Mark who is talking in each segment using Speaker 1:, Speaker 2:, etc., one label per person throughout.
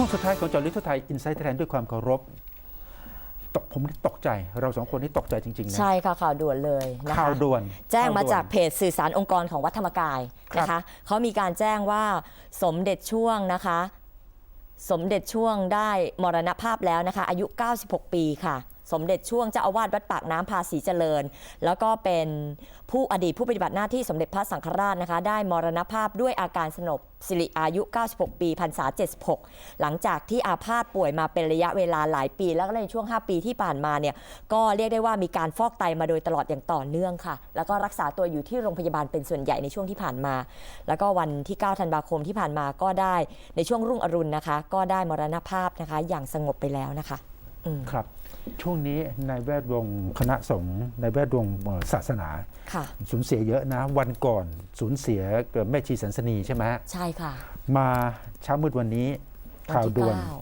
Speaker 1: ช่วงสุดท้ายของเจอลิทุไทยอินไซต์ไทยด้วยความเคารพตกผมนี่ตกใจ เราสองคนนี่ตกใจจริงๆนะ
Speaker 2: ใช่ค่ะข่าวด่วนเลยนะคะ
Speaker 1: ข่าวด่วน
Speaker 2: แจ้งมา
Speaker 1: ข่วด่วน
Speaker 2: จากเพจสื่อสารองค์กรของวัดธรรมกายนะคะเขามีการแจ้งว่าสมเด็จช่วงนะคะ สมเด็จช่วงได้มรณภาพแล้วนะคะ อายุ 96 ปีค่ะ สมเด็จช่วงเจ้าอาวาสวัดปากน้ำภาษีเจริญ แล้วก็เป็นผู้อดีตผู้ปฏิบัติหน้าที่สมเด็จพระสังฆราชนะคะ ได้มรณภาพด้วยอาการสนบสิริอายุ 96 ปีพรรษา 76 หลังจากที่อาพาธป่วยมาเป็นระยะเวลาหลายปี แล้วก็ในช่วง 5 ปีที่ผ่านมาเนี่ยก็เรียกได้ว่ามีการฟอกไตมาโดยตลอดอย่างต่อเนื่องค่ะ แล้วก็รักษาตัวอยู่ที่โรงพยาบาลเป็นส่วนใหญ่ในช่วงที่ผ่านมา แล้วก็วันที่ 9 ธันวาคมที่ผ่านมาก็ได้ในช่วงรุ่งอรุณนะคะ ก็ได้มรณภาพนะคะ อย่างสงบไปแล้วนะคะ
Speaker 1: ครับ ช่วงนี้ในแวดวงคณะสงฆ์ในแวดวงศาสนา
Speaker 2: ค่ะ
Speaker 1: สูญเสียเยอะนะ วันก่อนสูญเสียเกิดแม่ชีสันสนีใช่ไหม
Speaker 2: ใช่ค่ะ
Speaker 1: มาเช้ามืดวันนี้
Speaker 2: วัน
Speaker 1: ข่าว
Speaker 2: ที่
Speaker 1: ด่วน
Speaker 2: เก้า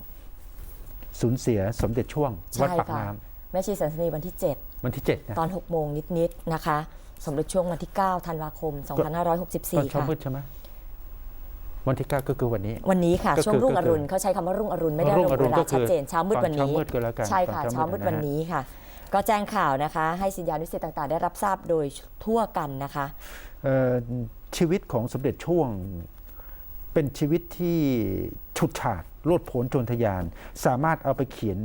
Speaker 1: สูญเสียสมเด็จช่วง
Speaker 2: ใช่
Speaker 1: วัดปาก
Speaker 2: ค่ะ
Speaker 1: น้
Speaker 2: แม่ชีสันสนีวันที่ำ
Speaker 1: วันที่7นะ
Speaker 2: 7ตอน 6 โมงนิดๆนะคะ สมเด็จช่วงวันที่ 9 ธันวาคม
Speaker 1: ตอนเช้า
Speaker 2: 2564
Speaker 1: มื
Speaker 2: ค่ะ
Speaker 1: ดใช่ไหม วันที่ 9 ก็คือวันนี้
Speaker 2: วันนี้ค่ะ
Speaker 1: ก็คือ
Speaker 2: ช่วงรุ่ง
Speaker 1: ก็
Speaker 2: อ
Speaker 1: คือ
Speaker 2: รุณเขาใช้คำว่ารุ่งอรุณไม่ได้
Speaker 1: รุ่
Speaker 2: ระ
Speaker 1: งอ
Speaker 2: บุ
Speaker 1: รุณ
Speaker 2: เวลา
Speaker 1: ก็คือ
Speaker 2: ชัดเจนเช้ามืดวัน
Speaker 1: ตอน
Speaker 2: นี้
Speaker 1: เช้ามืดก็แล้วกัน
Speaker 2: ใช่ค่ะ
Speaker 1: ตอนเช้า
Speaker 2: เช้า
Speaker 1: มื
Speaker 2: มื
Speaker 1: ด
Speaker 2: ด
Speaker 1: นะ
Speaker 2: วันนี้ค่ะ ก็แจ้งข่าวนะคะ ให้สิทธิานุสิษย์ต่างๆ ได้รับทราบโดยทั่วกันนะคะ
Speaker 1: เอ่อชีวิตของสมเด็จช่วงเป็นชีวิตที่ฉุดฉาดโลดโผนโจรทยาน สามารถเอาไปเขียน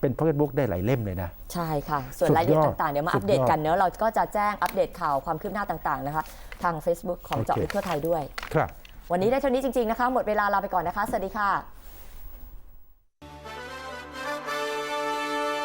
Speaker 1: เป็นพ็อกเก็ตบุ๊กได้หลายเล่มเลยนะ
Speaker 2: ใช่ค่ะ ส่วน
Speaker 1: สุดยอด
Speaker 2: รายละเอียดต่างๆ เดี๋ยวมา
Speaker 1: สุ
Speaker 2: อั
Speaker 1: ด
Speaker 2: ปเดต
Speaker 1: ยอด
Speaker 2: กันเนอะเราก็จะแจ้งอัปเดตข่าวความคืบหน้าต่างๆนะคะ ทาง Facebook ของ
Speaker 1: โอเค
Speaker 2: เจาะลึกทั่วไทยด้วย
Speaker 1: ครับ
Speaker 2: วันนี้ได้เท่านี้จริงๆนะคะ หมดเวลาลาไปก่อนนะคะ สวัสดีค่ะ